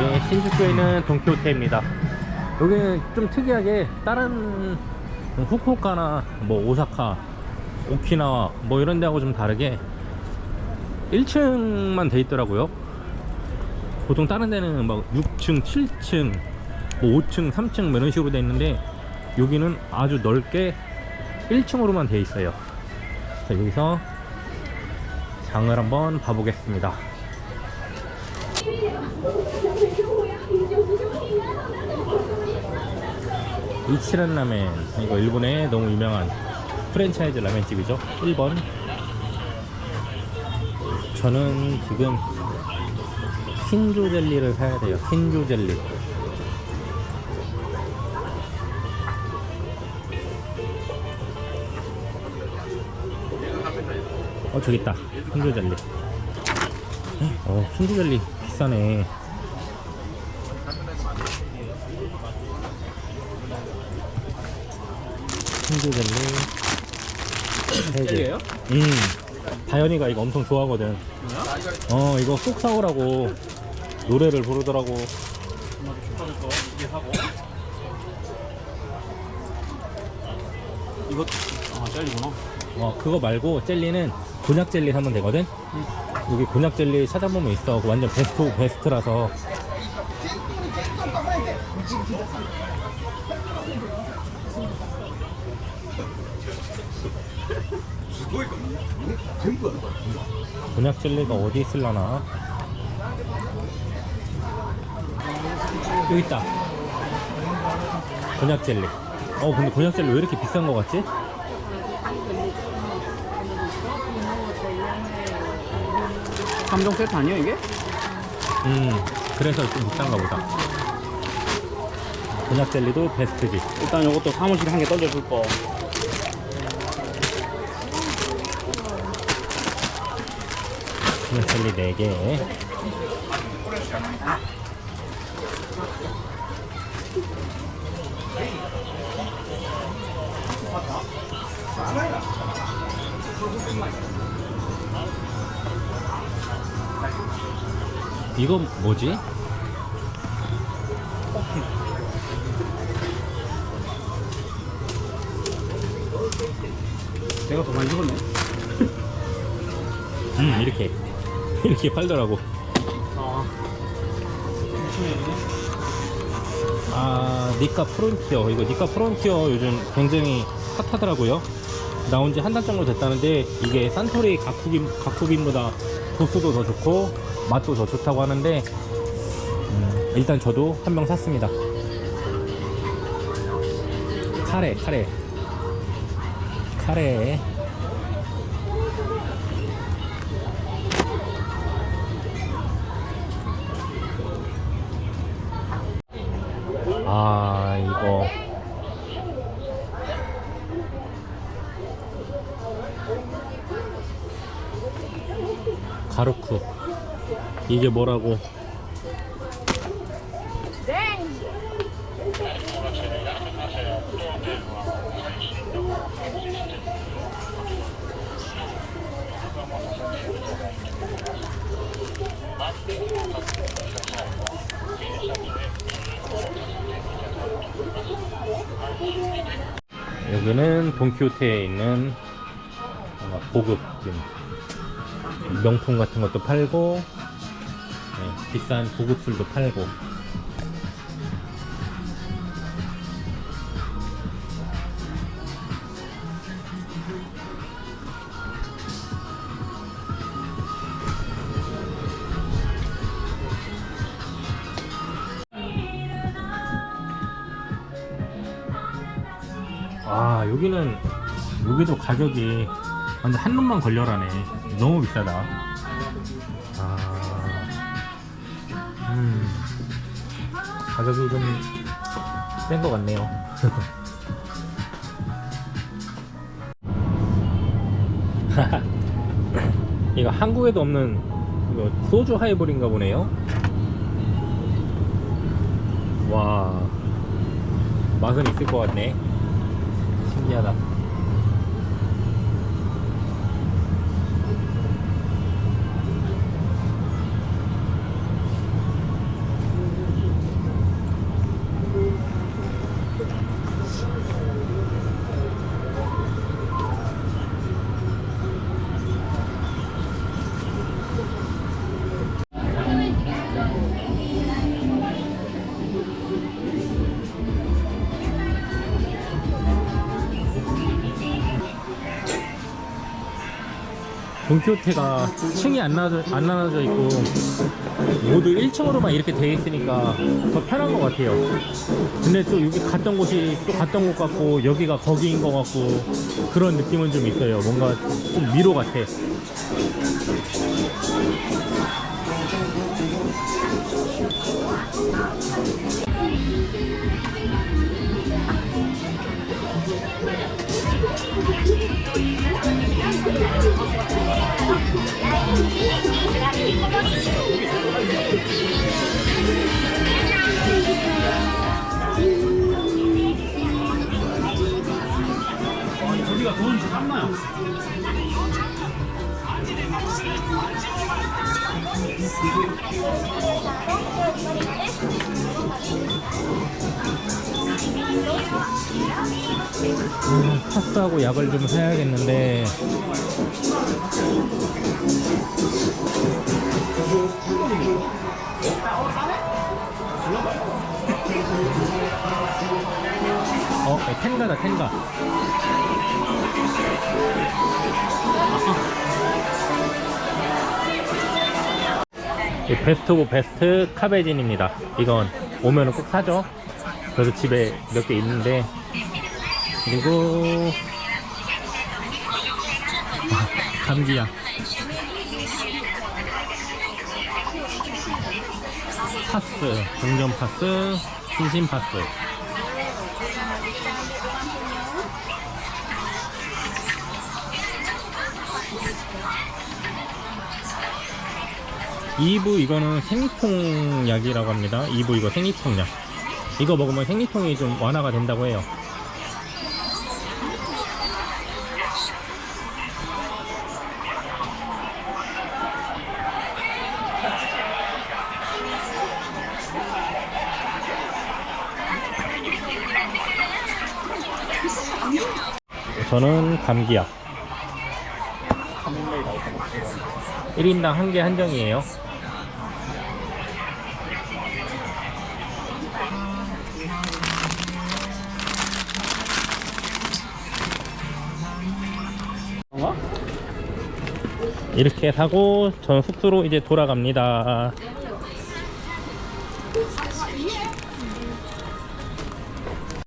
예, 신주쿠에 있는 돈키호테입니다. 여기는 좀 특이하게 다른 후쿠오카나 뭐 오사카, 오키나와 뭐 이런 데하고 좀 다르게 1층만 돼 있더라고요. 보통 다른 데는 막 6층, 7층, 뭐 5층, 3층 뭐 이런 식으로 돼 있는데 여기는 아주 넓게 1층으로만 돼 있어요. 자, 여기서 장을 한번 봐보겠습니다. 이치란 라멘. 이거 일본의 너무 유명한 프랜차이즈 라멘집이죠. 1번 저는 지금 흰조 젤리를 사야 돼요. 흰조 젤리. 어 저기 있다. 흰조 젤리. 어 흰조 젤리 비싸네 흰조 젤리. 세 개. 젤리예요? 음. 다현이가 이거 엄청 좋아하거든. 어 이거 쏙 사오라고 노래를 부르더라고. 이거 아 젤리구나. 어 그거 말고 젤리는 곤약 젤리 사면 되거든? 여기 곤약 젤리 찾아보면 있어. 완전 베스트 오브 베스트라서 곤약 젤리가 어디 있을라나 여기 있다 곤약 젤리 어 근데 곤약 젤리 왜 이렇게 비싼 거 같지? 삼종 세트 아니야 이게? 음, 그래서 좀 비싼가 보다. 곤약 젤리도 베스트지. 일단 이것도 사무실에 한개 던져줄 거 젤리 4개. 이거 뭐지? 내가 더 많이 죽었네 음, 이렇게. 이렇게 팔더라고. 아 아, 니카 프론티어. 이거 니카 프론티어 요즘 굉장히 핫하더라고요. 나온 지 한 달 정도 됐다는데, 이게 산토리 가쿠빈, 가쿠빈보다 도수도 더 좋고, 맛도 더 좋다고 하는데, 음, 일단 저도 한 병 샀습니다. 카레, 카레. 카레. 아, 이거. 가루쿠. 이게 뭐라고? 여기는 돈키호테에 있는 고급진 명품 같은 것도 팔고 네, 비싼 고급술도 팔고 아 여기는 여기도 가격이 완전 한 놈만 걸려라네. 너무 비싸다. 아, 음, 가격이 좀 센 것 같네요. 이거 한국에도 없는 이거 소주 하이볼인가 보네요. 와 맛은 있을 것 같네 신기 하다. 돈키호테가 층이 안, 나눠, 안 나눠져 있고 모두 1층으로만 이렇게 돼 있으니까 더 편한 것 같아요 근데 또 여기 갔던 곳이 또 갔던 곳 같고 여기가 거기인 것 같고 그런 느낌은 좀 있어요 뭔가 좀 미로 같아 음, 파스하고 약을 좀 사야겠는데. 어, 네, 텐가다 텐가. 이 베스트 오브 베스트 카베진입니다. 이건 오면은 꼭 사죠 그래서 집에 몇 개 있는데 그리고 아, 감기약 파스 동전 파스 신신 파스 이부 이거는 생리통 약이라고 합니다. 이부 이거 생리통 약. 이거 먹으면 생리통이 좀 완화가 된다고 해요. 저는 감기약. 1인당 한 개 한정이에요. 이렇게 사고 전 숙소로 이제 돌아갑니다.